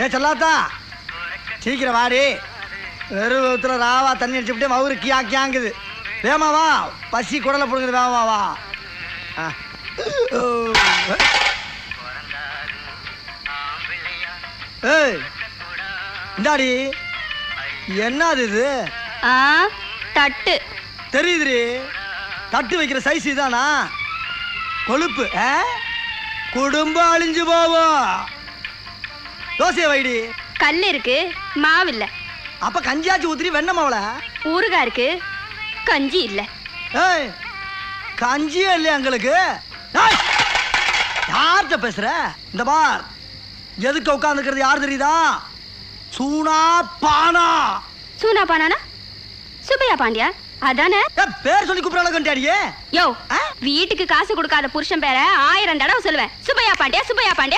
ஏ சொல்லாத்தா? சீக்கிரம் வாடி. வெறுத்துல ராவா தண்ணி அடிச்சுட்டு மவுரு கியா கியாங்குது. வேமா வா. பசி குடலை பிடுங்குது வேமா வா. ஆ. ஏய் இந்தாடி. என்னது இது? ஆ தட்டு. தெரியுதுடி. தட்டு வைக்கிற சைஸ் இதானா கொழுப்பு? குடும்பம் அழிஞ்சு போவோம் தோசையை வைடி. கல் இருக்கு மாவு இல்ல. அப்ப கஞ்சியாச்சு ஊத்திரி வெண்ணமாவள ஊறுகாய் இருக்கு கஞ்சி இல்ல. ஏய் கஞ்சியே இல்லையா எங்களுக்கு? யார்கிட்ட பேசுற? இந்த பார் எதுக்கு உட்காந்துக்கிறது யார் தெரியுதா? சூனா பானா. சூனா பானானா? சுப்பையா பாண்டியா? அதானே? பேர் சொல்லி கூப்பிட அளவுக்கு யோ? வீட்டுக்கு காசு கொடுக்காத புருஷன் பேர ஆயிரம் தடவை சொல்லுவேன். சுப்பையா பாண்டியா சுப்பையா பாண்டியா